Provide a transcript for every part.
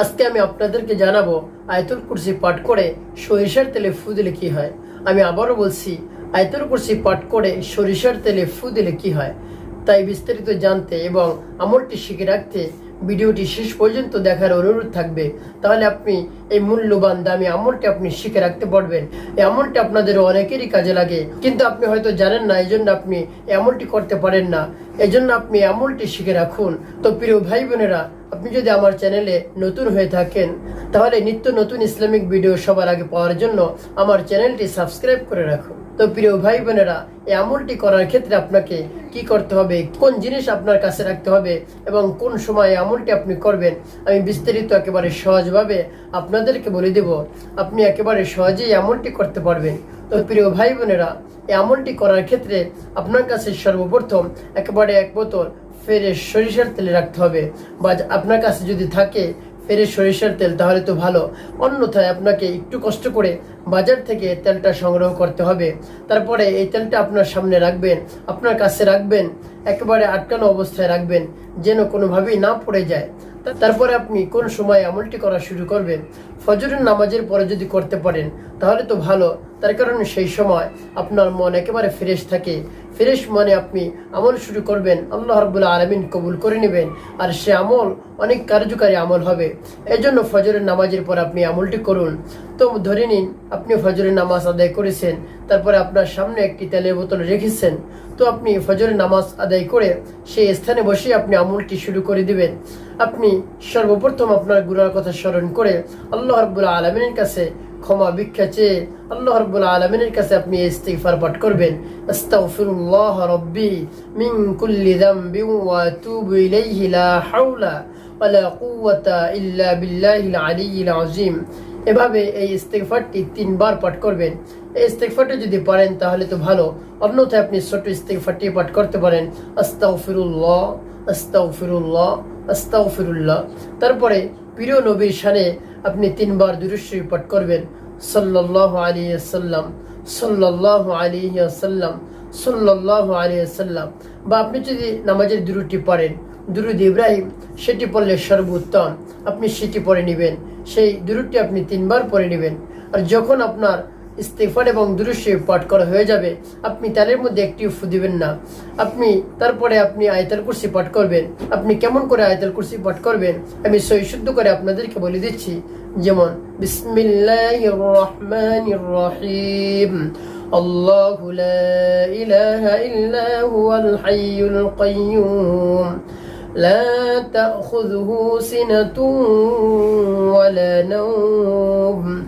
আজকে আমি আপনাদেরকে জানাব আয়তুল কুরসি পাঠ করে সরিষার তেলে ফু দিলে কি হয়? আমি আবারও বলছি, আয়তুল কুরসি পাঠ করে সরিষার তেলে ফু দিলে কি হয়? তাই বিস্তারিত জানতে এবং আমলটি শিখে রাখতে ভিডিওটি শেষ পর্যন্ত দেখার অনুরোধ থাকবে। তাহলে আপনি এই মূল্যবান দামি আমলটি আপনি শিখে রাখতে পারবেন। এই আমলটি আপনাদের অনেকেরই কাজে লাগে। কিন্তু আপনি হয়তো জানেন না এই জন্য আপনি এই আমলটি করতে পারেন না। এই জন্য আপনি আমলটি শিখে রাখুন। তো প্রিয় ভাই বোনেরা, আপনি যদি আমার চ্যানেলে নতুন হয়ে থাকেন, তাহলে নিত্য নতুন ইসলামিক ভিডিও সবার আগে পাওয়ার জন্য আমার চ্যানেলটি সাবস্ক্রাইব করে রাখুন। তো প্রিয় ভাই বোনেরা, এই আমলটি করার ক্ষেত্রে আপনাকে কি করতে হবে? কোন জিনিস আপনার কাছে রাখতে হবে? এবং কোন সময় আমলটি আপনি করবেন? আমি বিস্তারিত একেবারে সহজভাবে আপনাদেরকে বলে দেব। আপনি একেবারে সহজেই আমলটি করতে পারবেন। তো প্রিয় ভাই বোনেরা, এই আমলটি করার ক্ষেত্রে আপনার কাছে সর্বপ্রথম একেবারে এক বোতল ফেরে সরিষার তেলে রাখতে হবে। বা আপনার কাছে যদি থাকে ফেরে সরিষার তেল, তাহলে তো ভালো। অন্যথায় আপনাকে একটু কষ্ট করে বাজার থেকে তেলটা সংগ্রহ করতে হবে। তারপরে এই তেলটা আপনার সামনে রাখবেন, আপনার কাছে রাখবেন, একেবারে আটকানো অবস্থায় রাখবেন, যেন কোনোভাবেই না পড়ে যায়। তারপরে আপনি কোন সময় আমলটি করা শুরু করবেন ফজরের নামাজের পরে যদি করতে পারেন, তাহলে তো ভালো। তার কারণে সেই সময় আপনার মন একেবারে ফ্রেশ থাকে। ফ্রেশ মনে আপনি আমল শুরু করবেন, আল্লাহ রবুল্লা আলমিন কবুল করে নেবেন, আর সে আমল অনেক কার্যকারী আমল হবে। এই জন্য ফজরের নামাজের পর আপনি আমলটি করুন। তো ধরে নিন, আপনি ফজরের নামাজ আদায় করেছেন, তারপরে আপনার সামনে একটি তেলের বোতল রেখেছেন। তো আপনি ফজরের নামাজ আদায় করে সেই স্থানে বসে আপনি আমলটি শুরু করে দিবেন। আপনি সর্বপ্রথম আপনার গুনার কথা স্মরণ করে আল্লাহ রব্বুল্লা আলমিনের কাছে ক্ষমা ভিক্ষা চেয়ে আল্লাহ রব্বুল আলমিনের কাছে আপনি ইস্তিগফার পাঠ করবেন। এভাবে এই ইস্তেগফারটি তিনবার পাঠ করবেন। এই ইস্তেগফারটি যদি পারেন তাহলে তো ভালো। অন্যথায় আপনি ছোট ইস্তেগফারটি পাঠ করতে পারেন। আস্তাগফিরুল্লাহ আস্তাগফিরুল্লাহ আস্তাগফিরুল্লাহ। তারপরে প্রিয় নবীর সানে আপনি তিনবার দুরুশ্বরী পাঠ করবেন। সাল্লাল্লাহু আলাইহি সাল্লাম সাল্লাল্লাহু আলাইহি সাল্লাম সাল্লাল্লাহু আলাইহি সাল্লাম বা আপনি যদি নামাজের দুরুটি পড়েন, দুরুদ ইব্রাহিম, সেটি পড়লে সর্বোত্তম। আপনি সেটি পড়ে নেবেন। সেই দুরুদটি আপনি তিনবার পড়ে নেবেন। আর যখন আপনার ইস্তেফার এবং দুরুশে পাঠ করা হয়ে যাবে আপনি তালের মধ্যে একটি ফু দিবেন না আপনি তারপরে আপনি আয়তাল কুরসি পাঠ করবেন আপনি কেমন করে আয়তাল কুরসি পাঠ করবেন আমি সই শুদ্ধ করে আপনাদেরকে বলে দিচ্ছি যেমন বিসমিল্লাহির রহমানির রহিম الله لا إله إلا هو الحي القيوم لا تأخذه سنة ولا نوم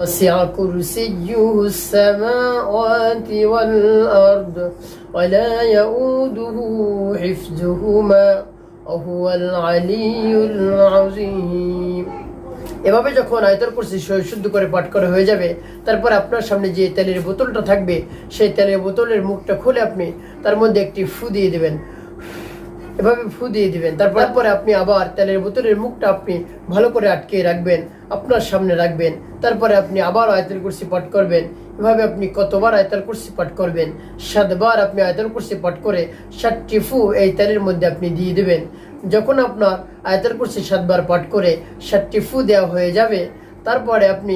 وسع كرسيه السماوات والأرض ولا يؤوده حفظهما وهو العلي العظيم এভাবে যখন আয়তর করছি শুদ্ধ করে পাঠ করা হয়ে যাবে তারপর আপনার সামনে যে তেলের বোতলটা থাকবে সেই তেলের বোতলের মুখটা খুলে আপনি তার মধ্যে একটি ফু দিয়ে দেবেন এভাবে ফু দিয়ে দিবেন। তারপর তারপরে আপনি আবার তেলের বোতলের মুখটা আপনি ভালো করে আটকে রাখবেন আপনার সামনে রাখবেন। তারপরে আপনি আবার আয়তের কুরসি পাঠ করবেন। এভাবে আপনি কতবার আয়তাল কুরসি পাঠ করবেন? সাতবার আপনি আয়তাল কুরসি পাঠ করে ষাটটি ফু এই তেলের মধ্যে আপনি দিয়ে দেবেন। যখন আপনার আয়তাল কুরসি সাতবার পাঠ করে ষাটটি ফু দেওয়া হয়ে যাবে তারপরে আপনি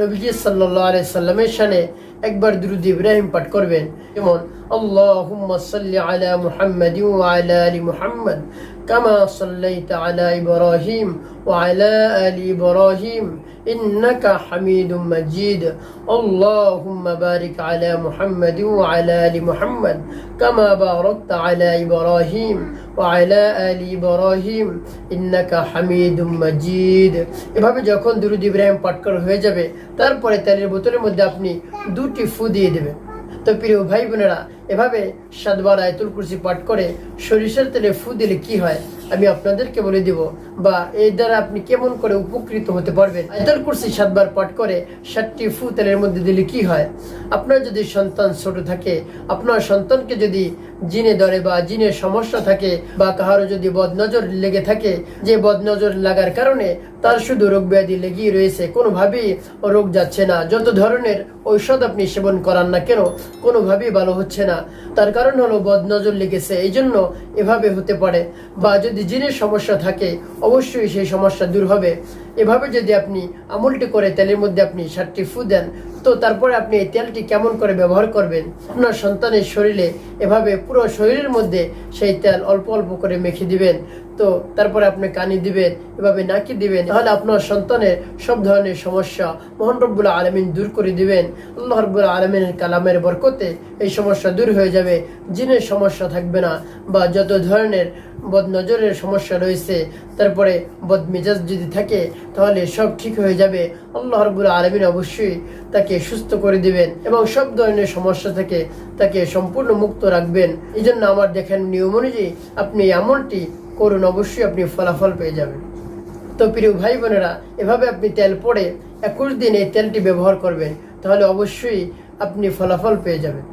নবীজি সাল্লাহ আলাই সাল্লামের সানে একবার দুরুদ ইব্রাহিম পাঠ করবেন। যেমন اللهم صل على محمد وعلى آل محمد كما صليت على إبراهيم وعلى آل إبراهيم إنك حميد مجيد اللهم بارك على محمد وعلى آل محمد كما باركت على إبراهيم وعلى آل إبراهيم إنك حميد مجيد এভাবে যখন দুরুদ ইব্রাহিম পাঠ করা হয়ে যাবে তারপরে তেলের বোতলের মধ্যে আপনি দুটি ফু দিয়ে দেবেন তো প্রিয় ভাই বোনেরা, এভাবে সাতবার আয়তুল কুরসি পাঠ করে সরিষার তেলে ফু দিলে কি হয়, আমি আপনাদেরকে বলে দিব বা এই দ্বারা আপনি কেমন করে উপকৃত হতে পারবেন। আয়তুল কুরসি সাতবার পাঠ করে সাতটি ফু তেলের মধ্যে দিলে কি হয়? আপনার যদি সন্তান ছোট থাকে, আপনার সন্তানকে যদি জিনে ধরে বা জিনের সমস্যা থাকে বা কাহারও যদি বদনজর লেগে থাকে, যে বদনজর লাগার কারণে তার শুধু রোগ ব্যাধি লেগেই রয়েছে। কোনোভাবেই রোগ যাচ্ছে না। যত ধরনের ঔষধ আপনি সেবন করান না কেন, কোনোভাবেই ভালো হচ্ছে না। তার কারণ হলো বদনজর লেগেছে। এই জন্য এভাবে হতে পারে। বা যদি জিনের সমস্যা থাকে, অবশ্যই সেই সমস্যা দূর হবে। এভাবে যদি আপনি আমলটি করে, তেলের মধ্যে আপনি ষাটটি ফু দেন তো তারপরে আপনি এই তেলটি কেমন করে ব্যবহার করবেন? আপনার সন্তানের শরীরে এভাবে পুরো শরীরের মধ্যে সেই তেল অল্প অল্প করে মেখে দিবেন। তো তারপরে আপনি কানি দিবেন, এভাবে নাকি দিবেন, তাহলে আপনার সন্তানের সব ধরনের সমস্যা মোহন রব্বুল আলমিন দূর করে দিবেন। আল্লাহ রব্বুল আলমিনের কালামের বরকতে এই সমস্যা দূর হয়ে যাবে, জিনের সমস্যা থাকবে না বা যত ধরনের বদনজরের সমস্যা রয়েছে, তারপরে বদমেজাজ যদি থাকে, তাহলে সব ঠিক হয়ে যাবে। আল্লাহ রবুল আলমিন অবশ্যই তাকে সুস্থ করে দিবেন এবং সব ধরনের সমস্যা থেকে তাকে সম্পূর্ণ মুক্ত রাখবেন। এই জন্য আমার দেখেন নিয়ম অনুযায়ী আপনি এমনটি করুন, অবশ্যই আপনি ফলাফল পেয়ে যাবেন। তো প্রিয় ভাই বোনেরা, এভাবে আপনি তেল পড়ে একুশ দিন এই তেলটি ব্যবহার করবেন, তাহলে অবশ্যই আপনি ফলাফল পেয়ে যাবেন।